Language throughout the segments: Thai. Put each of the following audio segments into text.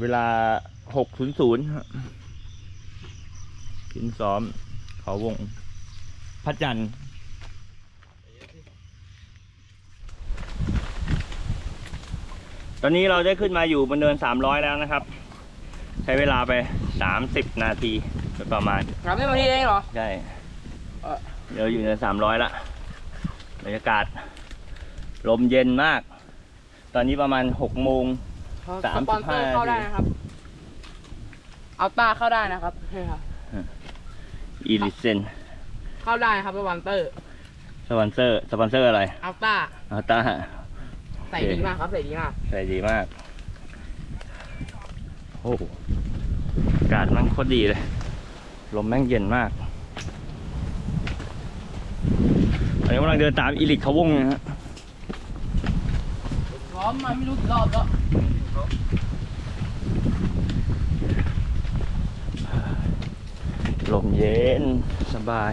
เวลาหกศูนย์ศูนย์ขึ้นซ้อม เขาวงพระจันทร์ตอนนี้เราได้ขึ้นมาอยู่บนเนินสามร้อยแล้วนะครับ ใช้เวลาไปสามสิบนาทีโดยประมาณรับไม่มาทีเองเหรอ ใช่เอ่อเดี๋ยวอยู่ในสามร้อยละบรรยากาศ ลมเย็นมาก ตอนนี้ประมาณหกโมง สามสิบห้าสปอนเซอร์เข้าได้นะครับ เอาตาเข้าได้นะครับใช่ครับ อีลิเซนเข้าได้ครับสปอนเซอร์ สปอนเซอร์สปอนเซอร์อะไรเอาตาอัลต้าใส่ดีมากครับ ใส่ดีมาก ใส่ดีมาก โอ้โหอากาศมันโคตรดีเลย ลมแม่งเย็นมากตอนนี้กำลังเดินตามอีลิกเขาวงนะฮะ พร้อมมาไม่รู้กี่รอบแล้ว ลมเย็น สบาย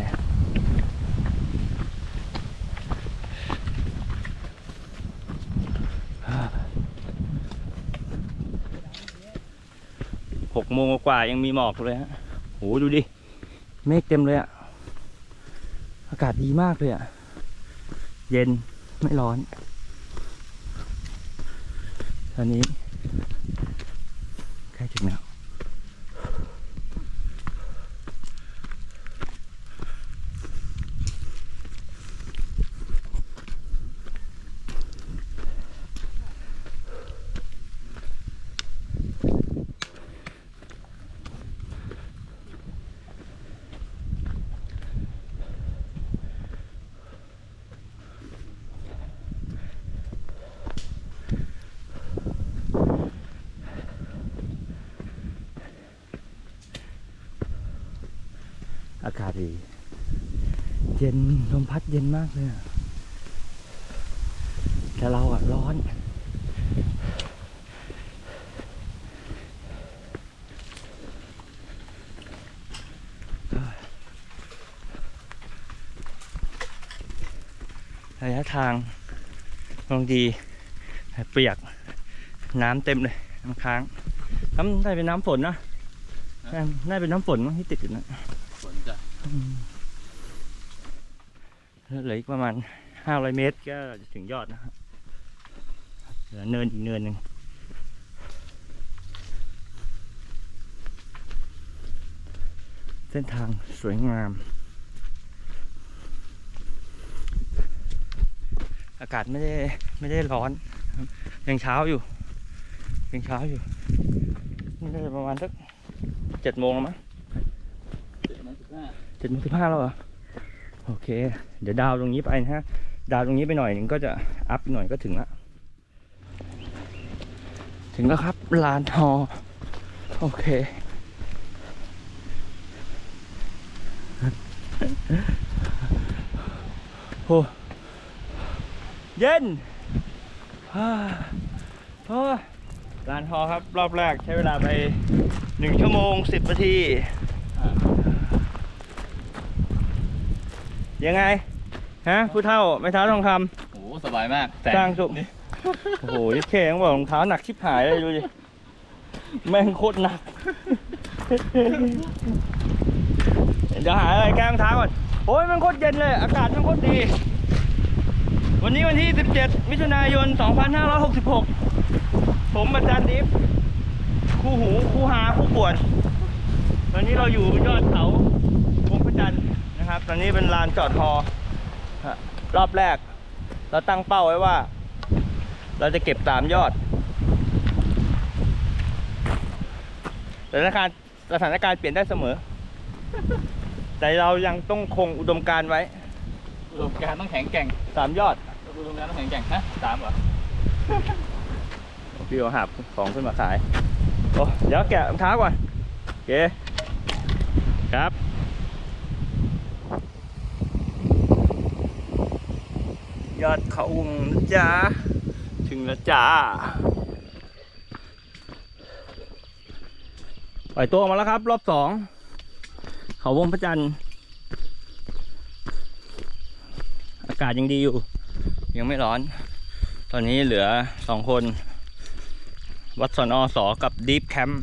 หกโมงกว่ายังมีหมอกเลยฮะโหดูดิ เมฆเต็มเลยอะอากาศดีมากเลยอะเย็นไม่ร้อน ตอนนี้ อากาศดี เย็นลมพัดเย็นมากเลยอะแต่เราอะร้อนระยะทางลงดีแต่เปียกน้ำเต็มเลยน้ำค้างน้ำน่าจะเป็นน้ำฝนนะน่าน่าจะเป็นน้ำฝนมั้งที่ติดอยู่นะฝนจ้ะ เหลืออีกประมาณห้าร้อยเมตรก็จะถึงยอดนะครับ เหลือเนินอีกเนินหนึ่งเส้นทางสวยงาม อากาศไม่ได้ไม่ได้ร้อน ยังเช้าอยู่ ยังเช้าอยู่นี่ประมาณสักเจ็ดโมงแล้วมั้งเจ็ดโมงสิบห้า จ็ดโมงสิบห้าแล้วเหรอโอเค เดี๋ยวดาวตรงนี้ไปนะฮะ ดาวตรงนี้ไปหน่อยหนึ่งก็จะอัพหน่อยก็ถึงละถึงแล้วครับลานทอโอเคโอ้เย็นฮ่าโอ้ลานทอครับ รอบแรกใช้เวลาไปหนึ่งชั่วโมงสิบนาที ยังไง ฮะ ผู้เท่าไม่เท้าทองคโอ้โหสบายมากำสร้างสุโอ้โหยิ่เคยังบอกรองเท้าหนักชิบหายเลยดูดิแม่งโคตรหนัก เดี๋ยวหาอะไรแก้รองเท้าก่อน โอ้ยมันโคตรเย็นเลย อากาศมันโคตรดี วันนี้วันที่ 17 มิถุนายน 2566 ผมอาจารย์ดิฟ คู่หู คู่หา คู่ปวด วันนี้เราอยู่บนยอดเขาวงพระจันทร์ นะครับ ตอนนี้เป็นลานจอดฮอฮะรอบแรก เราตั้งเป้าไว้ว่า เราจะเก็บสามยอดสถานการณ์สถานการณ์เปลี่ยนได้เสมอ แต่เรายังต้องคงอุดมการณ์ไว้ อุดมการณ์ต้องแข็งแกร่งสามยอดอุดมการณ์ต้องแข็งแกร่งฮะสามเหรอพี่เอาหาบของขึ้นมาขายโอ้เดี๋ยวแกะรองเท้าก่อนโอเคครับ ยอดเขาวงนะจ๊ะ ถึงแล้วจ้า ปล่อยตัวออกมาแล้วครับ รอบสองเขาวงพระจันทร์ อากาศยังดีอยู่ ยังไม่ร้อน ตอนนี้เหลือสองคน วัดสอนอสอกับดีฟแคมป์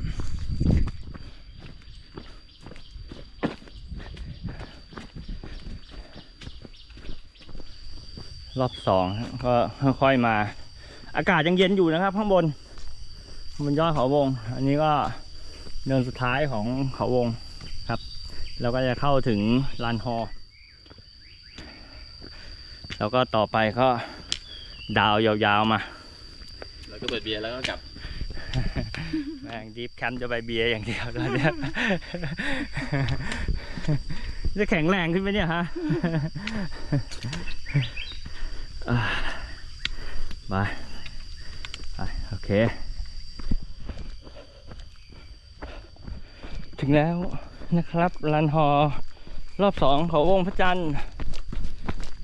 รอบสองก็ค่อยๆมา อากาศยังเย็นอยู่นะครับ ข้างบนบนยอดเขาวง อันนี้ก็เนินสุดท้ายของเขาวงครับแล้วก็จะเข้าถึงลานฮอแล้วก็ต่อไปก็ดาวยาวๆมา แล้วก็เปิดเบียร์แล้วก็กลับ แม่งดีฟแคมป์จะไปเบียร์อย่างเดียวตอนเนี้ยจะแข็งแรงขึ้นไหมเนี่ยฮะอ่า ไปไปโอเค ถึงแล้วนะครับรันฮอรอบสองเขาวงพระจันทร์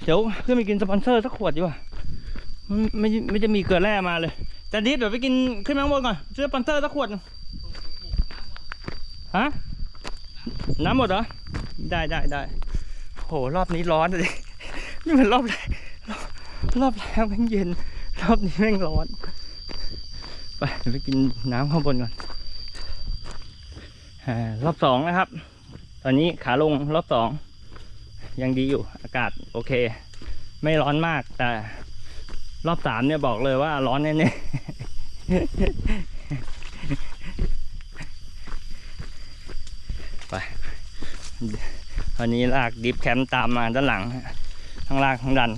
เดี๋ยวขึ้นไปกินสปอนเซอร์สักขวดดีกว่าไม่ไม่จะมีเกลือแร่มาเลยแต่ดิฟเดี๋ยวไปกินขึ้นมาข้างบนก่อนซื้อสปอนเซอร์สักขวดฮะน้ำหมดเหรอได้ได้ได้โหรอบนี้ร้อนเลยนี่มันรอบแรกรอบรอบแรกแม่งเย็น รอบนี้แม่งร้อน ไปไปกินน้ำข้างบนก่อนรอบสองนะครับ ตอนนี้ขาลงรอบสองยังดีอยู่ อากาศโอเค ไม่ร้อนมาก แต่รอบสามเนี่ยบอกเลยว่าร้อนแน่ๆไปวันนี้ลากดิฟแคมป์ตามมาด้านหลังข้างล่างข้างดัน